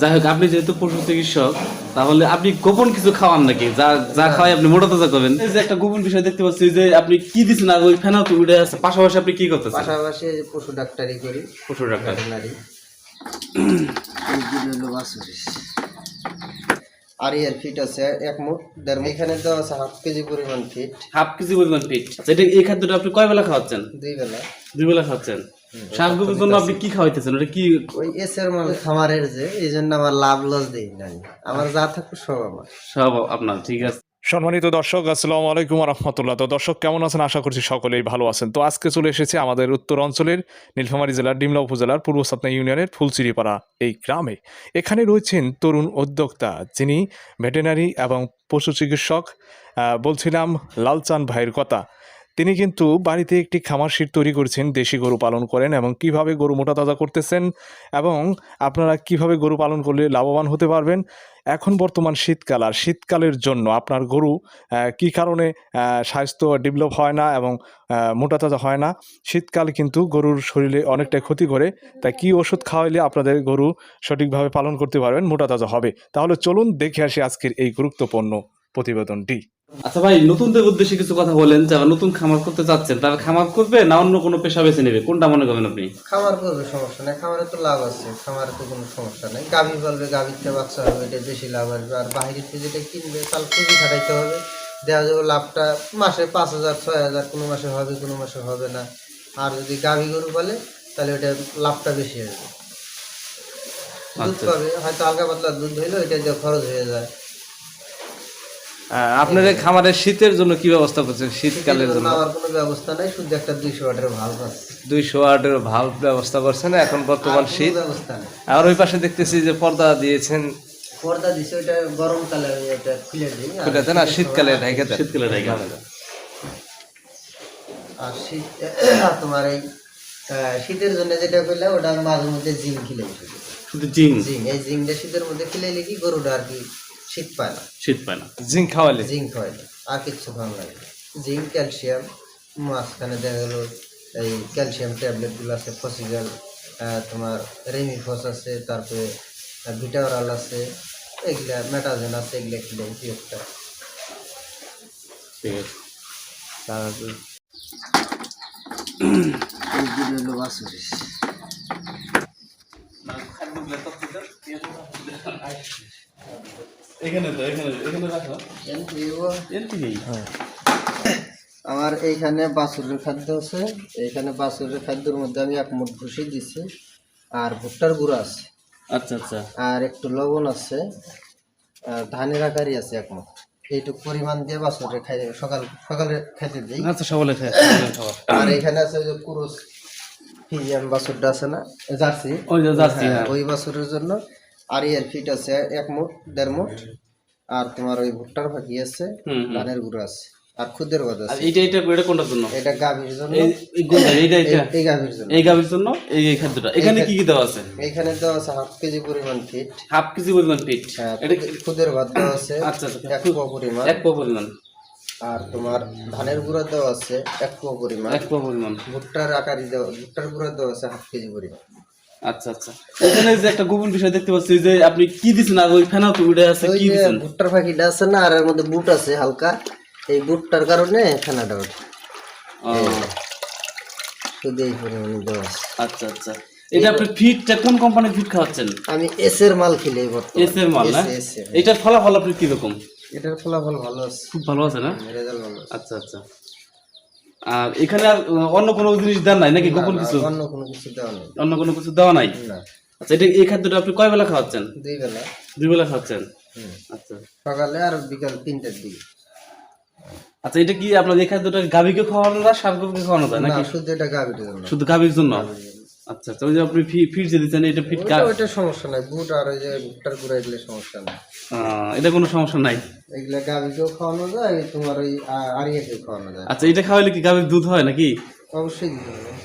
যাই হোক আপনি যেহেতু পশু চিকিৎসক তাহলে আপনি গোপন কিছু খাওয়ান নাকি? যা যা খাওয়াই আপনি মোটা তাজা করবেন এই যে একটা গোপন বিষয় দেখতে পাচ্ছি যে আপনি কি দিচ্ছেন? আর ওই ফেনা তো উঠে আছে। পাশাপাশি আপনি কি করতেছেন? পাশাপাশি পশু ডাক্তারি করি। পশু ডাক্তার। আর এর ফিট আছে এক মুঠ দেড়। এখানে দেওয়া আছে হাফ কেজি পরিমাণ ফিট হাফ কেজি পরিমাণ পিট আচ্ছা, এটা এই খাদ্যটা আপনি কয় বেলা খাওয়াচ্ছেন? দুই বেলা। দুই বেলা খাওয়াচ্ছেন? শাকগুলোর জন্য আপনি কি খাওয়াইতেছেন? ওটা কি ওই এসের মাল খামারের যে এই জন্য আমার লাভ লস দিই নাই। আমার যা থাকবে সব আমার। সব আপনার ঠিক আছে। সম্মানিত দর্শক আসসালামু আলাইকুম রহমতুল্লাহ। তো দর্শক কেমন আছেন? আশা করছি সকলেই ভালো আছেন। তো আজকে চলে এসেছে আমাদের উত্তর অঞ্চলের নীলফামারী জেলার ডিমলা উপজেলার পূর্ব সাতনা ইউনিয়নের ফুলচিরিপাড়া এই গ্রামে। এখানে রয়েছেন তরুণ উদ্যোক্তা যিনি ভেটেনারি এবং পশু চিকিৎসক। আহ, বলছিলাম লালচান ভাইয়ের কথা। তিনি কিন্তু বাড়িতে একটি খামার শীট তৈরি করেছেন, দেশি গরু পালন করেন এবং কীভাবে গরু মোটা তাজা করতেছেন এবং আপনারা কীভাবে গরু পালন করলে লাভবান হতে পারবেন। এখন বর্তমান শীতকাল, আর শীতকালের জন্য আপনার গরু কি কারণে স্বাস্থ্য ডেভেলপ হয় না এবং মোটা তাজা হয় না? শীতকাল কিন্তু গরুর শরীরে অনেকটাই ক্ষতি করে, তাই কি ওষুধ খাওয়াইলে আপনাদের গরু সঠিকভাবে পালন করতে পারবেন, মোটা তাজা হবে? তাহলে চলুন দেখে আসি আজকের এই গুরুত্বপূর্ণ প্রতিবেদনটি। আচ্ছা ভাই নতুনদের উদ্দেশ্যে কিছু কথা বলেন যারা নতুন খামার করতে চাচ্ছেন তারা খামার করবে না অন্য কোনো পেশা বেছে নেবে? কোনটা মনে করবেন আপনি? খামার করবে সমস্যা নাই খামারে তো লাভ আছে খামারে তো কোনো সমস্যা নাই। গাভী পালবে গাভীতে বাচ্চা হবে এটা বেশি লাভ আসবে আর বাইরে থেকে যেটা কিনবে তার পুঁজি খাটাইতে হবে। দেওয়া যাবে লাভটা মাসে পাঁচ হাজার ছয় হাজার কোনো মাসে হবে কোনো মাসে হবে না। আর যদি গাভী গরু পালে তাহলে ওটা লাভটা বেশি আসবে। দুধ আচ্ছা। পাবে হয়তো হালকা পাতলা দুধ হইল এটা দিয়ে খরচ হয়ে যায়। আপনার এই খামারের শীতের জন্য কি ব্যবস্থা করছেন? শীতকালের জন্য আমার কোনো ব্যবস্থা নাই শুধু একটা দুইশো ওয়াটের ভাল্ব আছে। দুইশো ওয়াটের ভাল্ব ব্যবস্থা করছেন এখন বর্তমান আর শীত। আর ওই পাশে দেখতেছি যে পর্দা দিয়েছেন। পর্দা দিছে ওইটা গরমকালে এটা খুলে দিই আর ওটাতে না শীতকালে ঢাইকে শীতকালে ঢাইকে আর শীত তোমার এই আহ, শীতের জন্য যেটা করলে ওটা মাঝে মধ্যে জিম খিলাই শুধু শুধু জিং জিম এই জিমটা শীতের মধ্যে খিলাইলে কি গরুটা আর কি শীত পায় না। শীত পায় না। জিং খাওয়ালে? জিঙ্ক খাওয়াইলে আর কিচ্ছু ভালো লাগে জিঙ্ক ক্যালসিয়াম মাঝখানে দেখা গেলো এই ক্যালসিয়াম ট্যাবলেটগুলো আছে ফসিজাল তোমার রেমিফস আছে তারপরে ভিটাওরাল আছে এগুলা মেটাজেন আছে এগুলা খিলাই একটা। ঠিক আছে। তারপর এখানে তো এখানে এখানে রাখো। আমার এইখানে বাছুরের খাদ্য আছে। এইখানে বাছুরের খাদ্যের মধ্যে আমি এক মুঠ ভুসি দিছি আর ভুট্টার গুঁড়ো আছে। আচ্ছা আচ্ছা। আর একটু লবণ আছে আর ধানের আকারই আছে এক মুঠ। এইটুকু পরিমাণ দিয়ে বাছুরে খাই সকাল সকালে খাইতে দিই। আচ্ছা সকলে খাবার আর এখানে আছে যে কুরুস ফিজিয়ান বাছুরটা আছে না জার্সি। ওই যাচ্ছি হ্যাঁ, হ্যাঁ ওই বাছুরের জন্য আর ফিট আছে এক মুঠ দেড় মুঠ। আর তোমার ওই ভুট্টার ফাঁকি আছে। ধানের গুঁড়ো আছে। আর খুদের আর আছে। এইটা এইটা এটা কোনটার জন্য? এটা গাভীর জন্য। এই এইটা গাভীর জন্য। এই গাভীর জন্য? এই খাদ্যটা। এখানে কি কি দেওয়া আছে? এইখানে দেওয়া আছে হাফ কেজি পরিমাণ ফিট। হাফ কেজি পরিমাণ পিঠ হ্যাঁ, এটা খুদের- ভাত দেওয়া আছে। আচ্ছা আচ্ছা এক পোয়া পরিমাণ। এক পরিমাণ। আর তোমার ধানের গুঁড়া দেওয়া আছে এক পরিমাণ। এক পরিমাণ। ভুট্টার আকারি দেওয়া ভুট্টার গুঁড়া দেওয়া আছে হাফ কেজি পরিমাণ। আচ্ছা আচ্ছা। এখানে যে একটা গোপন বিষয় দেখতে পাচ্ছি যে আপনি কি দিচ্ছেন আর ওই ফেনা তো উঠে আছে কি যে দিচ্ছেন ভুট্টার আছে না আর এর মধ্যে বুট আছে হালকা। এই বুটটার কারণে খানাটা ওঠে শুধু এই পরিমাণে দেওয়া আছে। আচ্ছা আচ্ছা। এটা আপনি ফিটটা কোন কোম্পানির ফিট খাওয়াচ্ছেন? আমি এস এর মাল খেলে বর্তমানে। এস এর মাল না? এটার ফলাফল আপনি কীরকম? এটার ফলাফল ভালো আছে। খুব ভালো আছে না? রেজাল্ট ভালো আচ্ছা আচ্ছা। আর এখানে আর অন্য কোনো জিনিস দেন নাই নাকি গোপন কিছু? অন্য কোনো কিছু দেওয়া নাই। অন্য কোনো কিছু দেওয়া নাই? আচ্ছা এটা এই খাদ্যটা আপনি কয় বেলা খাওয়াচ্ছেন? দুই বেলা। দুই বেলা খাওয়াচ্ছেন? আচ্ছা। সকালে আর বিকাল তিনটার দিকে। আচ্ছা এটা কি আপনার এই খাদ্যটা গাভীকে খাওয়ানো যায় সার গরুকে খাওয়ানো যায় না নাকি শুধু এটা গাভীর জন্য। শুধু গাভীর জন্য। আচ্ছা আচ্ছা ওই যে আপনি ফিট যে দিচ্ছেন এটা ফিট ওইটা ওইটা সমস্যা নাই বুট আর ওই যে গুঁড়া এগুলো সমস্যা নাই। এটা কোনো সমস্যা নাই? এগুলা গাভীকেও খাওয়ানো যায় তোমার ওই আরিয়াকেও খাওয়ানো যায়। আচ্ছা এটা খাওয়ালে কি গাভীর দুধ হয় নাকি? অবশ্যই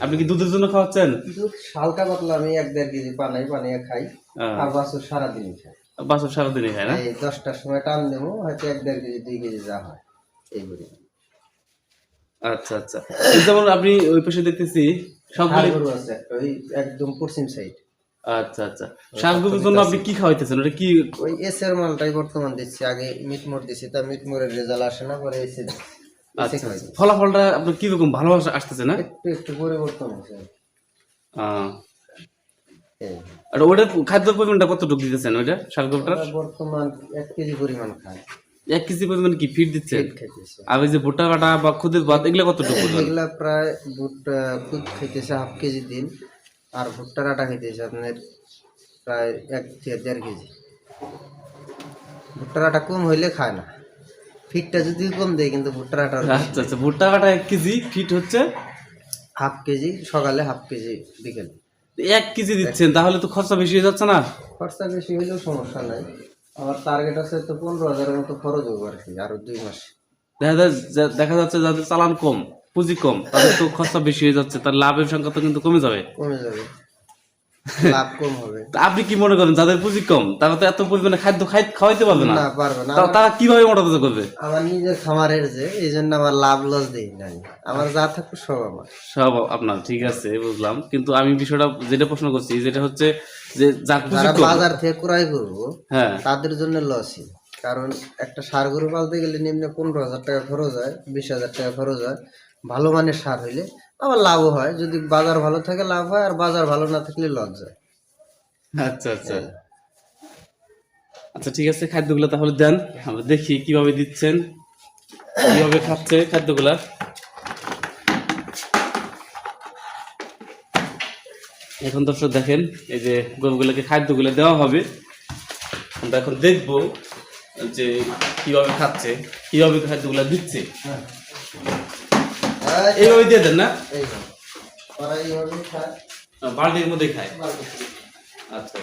আপনি কি দুধের জন্য খাওয়াচ্ছেন? দুধ হালকা পাতলা আমি এক দেড় কেজি বানাই বানিয়ে খাই আর বাছুর সারাদিনই খাই বাছর সারাদিনই খায় না? এই দশটার সময় টান দেবো হয়তো এক দেড় কেজি দুই কেজি যা হয় এই আচ্ছা আচ্ছা। যেমন আপনি ওই পাশে দেখতেছি সবগুলি ষাঁড় গরু আছে ওই একদম পশ্চিম সাইড আচ্ছা আচ্ছা। শাকগুলোর জন্য আপনি কি খাওয়াইতেছেন? ওটা কি ওই এসের মালটাই বর্তমান দিচ্ছি আগে মিটমোর দিচ্ছি তা মিটমোরের রেজাল্ট আসে না পরে এসে এসে আচ্ছা। ফলাফলটা আপনার কীরকম? ভালো আসতেছে না? একটু একটু পরিবর্তন আর খাদ্য পরিমাণটা কতটুকু দিতেছেন ওইটা? শাকগুলোটার ওরা বর্তমান এক কেজি পরিমাণ খায়। এক কেজি পরিমাণ কি পেট খাইতেছে। আর ওই যে ভুট্টা কাটা বা খুদের ভাত এগুলো কতটুকু? এগুলা প্রায় ভুট্টা খুদ খাইতেছে হাফ কেজি দিন আর ভুট্টার আটা খাইতেছে আপনার প্রায় এক থেকে দেড় কেজি। ভুট্টার আটা কম হইলে খায় না। ফিটটা যদি কম দেয় কিন্তু ভুট্টার আটা আচ্ছা আচ্ছা ভুট্টা কাটা এক কেজি ফিট হচ্ছে? হাফ কেজি সকালে হাফ কেজি বিকেল। এক কেজি দিচ্ছেন তাহলে তো খরচা বেশি হয়ে যাচ্ছে না? খরচা বেশি হইলেও সমস্যা নাই। আমার টার্গেট আছে তো পনেরো হাজারের মতো খরচ হবে আর কি আরও দুই মাস। দেখা যায় দেখা যাচ্ছে যাদের চালান কম পুঁজি কম তাদের তো খরচা বেশি হয়ে যাচ্ছে তার লাভের সংখ্যা তো কিন্তু কমে যাবে। কমে যাবে। লাভ কম হবে। আপনি কি মনে করেন যাদের পুঁজি কম তারা তো এত পরিমাণে খাদ্য খাওয়াইতে পারবে না? পারবে না। তারা কীভাবে মোটা তাজা করবে? আমার নিজের খামারের যে এই জন্য আমার লাভ লস দিই নাই। আমার যা থাকবে সব আমার। সব আপনার ঠিক আছে বুঝলাম। কিন্তু আমি বিষয়টা যেটা প্রশ্ন করছি যেটা হচ্ছে যে যারা বাজার থেকে ক্রয় করব হ্যাঁ। তাদের জন্য লসই কারণ একটা সার গরু পালতে গেলে নিম্নে পনেরো হাজার টাকা খরচ হয় বিশ হাজার টাকা খরচ হয়। ভালো মানের সার হইলে আবার লাভও হয়। যদি বাজার ভালো থাকে লাভ হয় আর বাজার ভালো না থাকলে লস যায় আচ্ছা আচ্ছা। আচ্ছা ঠিক আছে খাদ্যগুলো তাহলে দেন। আমরা দেখি কীভাবে দিচ্ছেন কীভাবে খাচ্ছে খাদ্যগুলা। এখন দর্শক দেখেন এই যে গরুগুলোকে খাদ্যগুলো দেওয়া হবে। আমরা এখন দেখব যে কীভাবে খাচ্ছে কীভাবে খাদ্যগুলো দিচ্ছে। এইভাবে দিয়ে দেন না। বালতির মধ্যে খায়। আচ্ছা।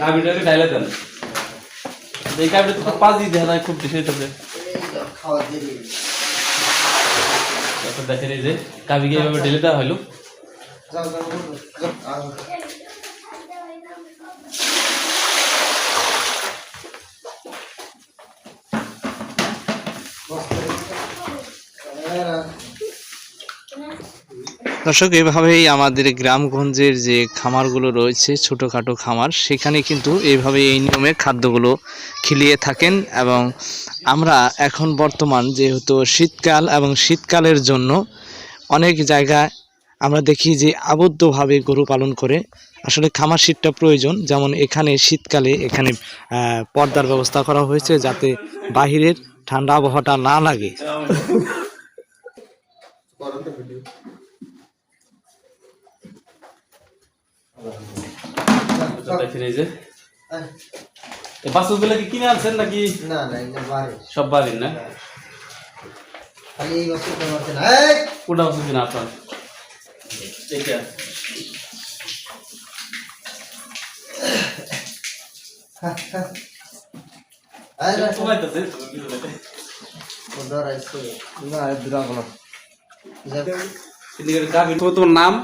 গাভীটাকে ডাইলে দেন। এই গাভিটা তো পাঁচ দিয়ে দেখা যায় খুব বেশি। তারপর দেখেন এই যে গাভিকে এইভাবে ঢেলে দেওয়া হলো। দর্শক, এভাবেই আমাদের গ্রামগঞ্জের যে খামারগুলো রয়েছে, ছোটোখাটো খামার, সেখানে কিন্তু এইভাবে এই নিয়মে খাদ্যগুলো খিলিয়ে থাকেন এবং আমরা এখন বর্তমান যেহেতু শীতকাল এবং শীতকালের জন্য অনেক জায়গায় আমরা দেখি যে আবদ্ধভাবে গরু পালন করে আসলে খামার শীতটা প্রয়োজন। যেমন এখানে শীতকালে এখানে পর্দার ব্যবস্থা করা হয়েছে যাতে বাহিরের ঠান্ডা আবহাওয়াটা না লাগে। দেখেন এই যে। এই বাছুরগুলো কি কিনে আনছেন নাকি? না না এই যে সব বাড়ির না? খালি এই বছর তোমাকে না এই! কোনটা কিনা আপনার গাভি তোমার নাম?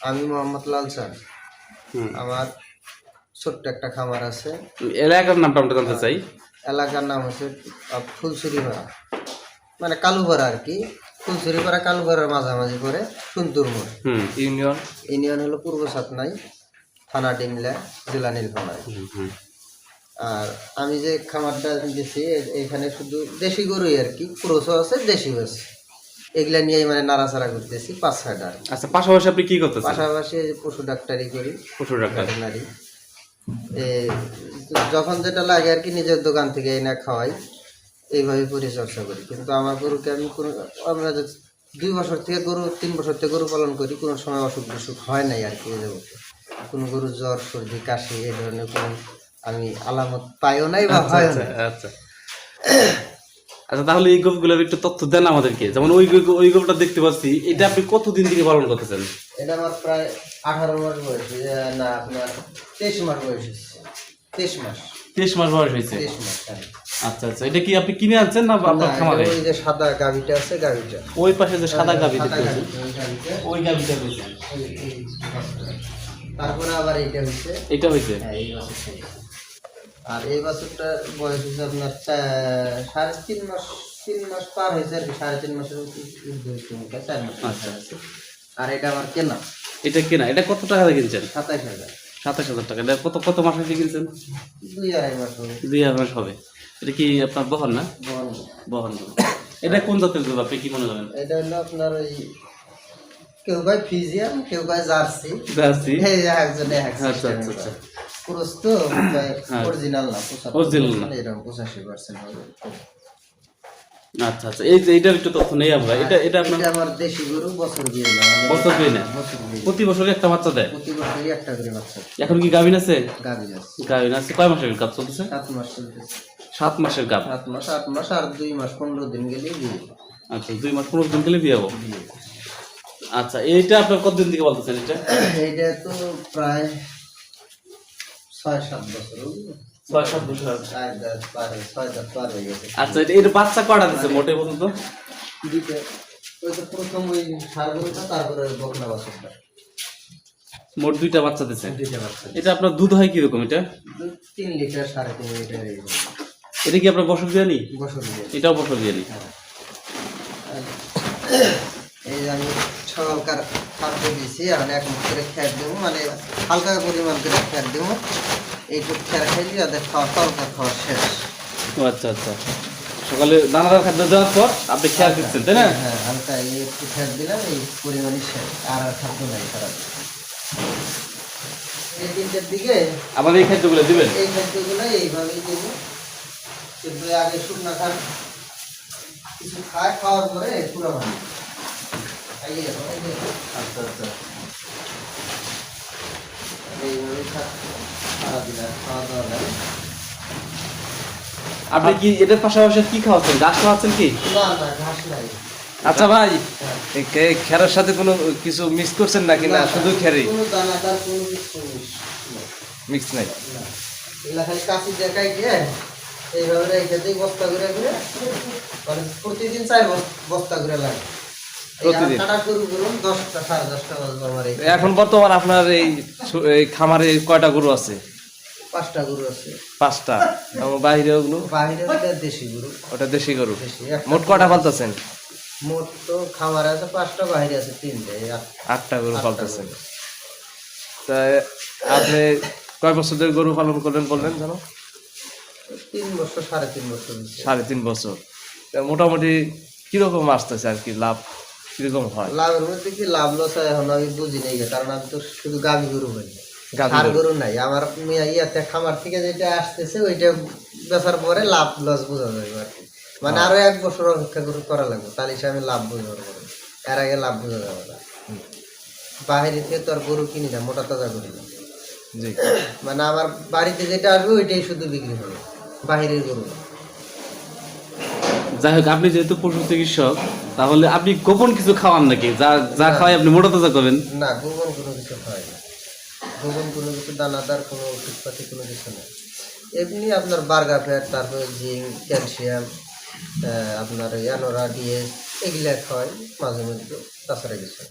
আমি মোহাম্মদ লাল স্যার। আমার ছোট্ট একটা খামার আছে। এলাকার নামটা আমরা জানতে চাই। এলাকার নাম হচ্ছে ফুলসুরিপাড়া মানে কালুপাড়া আর কি। ফুলসুরিপাড়া কালুপাড়ার মাঝামাঝি করে সুন্দর মোড় হুম। ইউনিয়ন? ইউনিয়ন হলো পূর্ব সাতনাই থানা ডিমলা জেলা নীলফামারী। হুম হুম। আর আমি যে খামারটা দিছি এখানে শুধু দেশি গরুই আর কি। ক্রোসও আছে দেশি আছে। এগুলা নিয়ে মানে নাড়াচাড়া করতেছি পাঁচ ছয়টা আচ্ছা পাশাপাশি আপনি কি করতেছেন? পাশাপাশি পশু ডাক্তারি করি। পশু ডাক্তার। যখন যেটা লাগে আর কি নিজের দোকান থেকে এনে খাওয়াই এইভাবে পরিচর্যা করি। কিন্তু আমার গরুকে আমি কোনো আমরা দুই বছর থেকে গরু তিন বছর থেকে গরু পালন করি কোনো সময় অসুখ বিসুখ হয় নাই আর কি কোনো গরু জ্বর সর্দি কাশি এই ধরনের কোনো আমি আলামত পাইও নাই বা হয় আচ্ছা আচ্ছা। আচ্ছা তাহলে এই গরুগুলোর একটু তথ্য দেন আমাদেরকে যেমন ওই ওই গরুটা দেখতে পাচ্ছি এটা আপনি কতদিন থেকে পালন করতেছেন এটা আমার প্রায় আঠারো মাস বয়স না আপনার তেইশ মাস বয়স তেইশ মাস তেইশ মাস বয়স হয়েছে তেইশ মাস হ্যাঁ। আচ্ছা আচ্ছা এটা কি আপনি কিনে আনছেন না আপনার খামারে এটা ওই যে সাদা গাভিটা আছে গাভিটা ওই পাশে যে সাদা গাভি দেখতে ওই গাভিটা হয়েছে। তারপরে আবার এইটা হচ্ছে এটা হয়েছে হ্যাঁ এই আর এই বাছুরটা বয়স হচ্ছে আপনার সাড়ে তিন মাস তিন মাস পার হয়েছে আর কি সাড়ে তিন মাসের হয়েছে হয়, চার মাস আচ্ছা। আর এটা আমার কেনা? এটা কেনা এটা কত টাকা দিয়ে কিনছেন? সাতাইশ হাজার। সাতাশ হাজার টাকা এটা কত কত মাস হয়েছে কিনছেন? দুই আড়াই মাস হবে। দুই হাজার মাস হবে। এটা কি আপনার বহন না? বহন। বহন। এটা কোন জাতের গরু আপনি কি মনে করেন? এটা হলো আপনার ওই কেউ কয় ফিজিয়ান কেউ কয় জার্সি। জার্সি? এই যে একজনে এক আচ্ছা, আচ্ছা, আচ্ছা। তো হ্যাঁ। অরিজিনাল না Original না। এরকম পঁচাশি পার্সেন্ট হবে। আচ্ছা আচ্ছা এই যে এইটার একটু তথ্য নেই আমরা। এটা এটা আপনার আমার দেশি গরু বছর দিয়ে না মানে বছর দিয়ে না? প্রতি বছরে একটা বাচ্চা দেয়? প্রতি বছরই একটা করে বাচ্চা এখন কি গাভিন আছে? গাভি আছে। গাভিন আছে। কয় মাসের গাভ চলতেছে? সাত মাস চলতেছে। মাসের গাভ। মাস আট মাস আর দুই মাস পনেরো দিন গেলেই বিয়ে। আচ্ছা দুই মাস পনেরো দিন গেলে বিয়ে হব? আচ্ছা এইটা আপনার কতদিন থেকে বলতেছেন এটা? এইটা তো প্রায় ছয় সাত বছর ছয় সাত বছর দাঁত দাঁত হয়ে আচ্ছা এটা বাচ্চা কটা দিচ্ছে মোটে পর্যন্ত দুইটা। ওই তো প্রথম ওই সার গরুটা তারপরে বকনা বাছুরটা। মোট দুইটা বাচ্চা দিচ্ছে দুইটা বাচ্চা এটা আপনার দুধ হয় কীরকম এটা? তিন লিটার সাড়ে তিন লিটার এই এটা কি আপনার বসক দিয়ে নি বছর এটাও বসক দিয়ে এই যে আমি সকালকার খাদ্য দিয়েছি আর এক মুখ করে খেয়ার দেবো মানে হালকা পরিমাণ করে খেয়ার দেবো। এইটুকু খেয়ার খাইলে ওদের খাওয়া তরকার খাওয়া শেষ। আচ্ছা আচ্ছা। সকালে দানাদার খাদ্য দেওয়ার পর আপনি খেয়াল দিচ্ছেন তাই না? হ্যাঁ হালকা এই একটু খেয়ার দিলাম এই পরিমাণই শেষ আর আর খাদ্য নাই খারাপ এই তিনটের দিকে আমার এই খাদ্যগুলো দিবেন? এই খাদ্যগুলো এইভাবেই দেবো। কিন্তু আগে শুকনা খান কিছু খায় খাওয়ার পরে পুরো ভালো। আচ্ছা আচ্ছা খাওয়া দাওয়া আপনি কি এটার পাশাপাশি কি খাওয়াচ্ছেন? ঘাস খাওয়াচ্ছেন কি? না না ঘাস নাই। আচ্ছা ভাই হ্যাঁ। খেরের সাথে কোনো কিছু মিক্স করছেন নাকি? না শুধু খেরি। মিক্স নাই। খালি কাশি দেখাই গিয়ে এইভাবে রেখে দিই বস্তা করে করে মানে প্রতিদিন বস- বস্তা করে লাগে। প্রতিদিন? এখন বর্তমান আপনার এই খামারে কয়টা গরু আছে? পাঁচটা গরু আছে। পাঁচটা। এবং বাইরে ওগুলো বাইরে ওটা দেশি গরু। ওটা দেশি গরু। মোট কটা পালতেছেন? মোট তো খামার আছে পাঁচটা বাইরে আছে তিনটে আটটা গরু পালতেছেন। তা আপনি কয় বছর ধরে গরু পালন করলেন বললেন জানো তিন বছর সাড়ে তিন বছর সাড়ে তিন বছর। মোটামুটি কীরকম আসতেছে আর কি লাভ? কীরকম হয়। লাভের মধ্যে কি লাভ লস হয় এখন আমি বুঝি নাই কারণ আমি তো শুধু গাভী গরু বলি গরু। নাই আমার ইয়াতে খামার থেকে যেটা আসতেছে ওইটা বেচার পরে লাভ লস বোঝা যাবে আর কি। মানে আরও এক বছর অপেক্ষা করে করা লাগবে তাহলে সে আমি লাভ এর আগে লাভ বোঝা যাবে না। বাইরে থেকে তো আর গরু কিনি না মোটা তাজা করি না মানে আমার বাড়িতে যেটা আসবে ওইটাই শুধু বিক্রি হবে বাহিরের গরু। যাই হোক আপনি যেহেতু পশু চিকিৎসক তাহলে আপনি গোপন কিছু খাওয়ান নাকি? যা যা খাওয়াই আপনি মোটা তাজা করবেন। না গোপন কোনো কিছু খাওয়াই না। গোবন কোনো কিছু দানাদার কোনো ওষুধপাতি কোনো কিছু নেই এমনি আপনার বার্গার ফ্যাট তারপরে জিঙ্ক ক্যালসিয়াম আপনার অ্যানোরা দিয়ে এগুলা খাওয়াই মাঝে মধ্যে তাছাড়া কিছু না।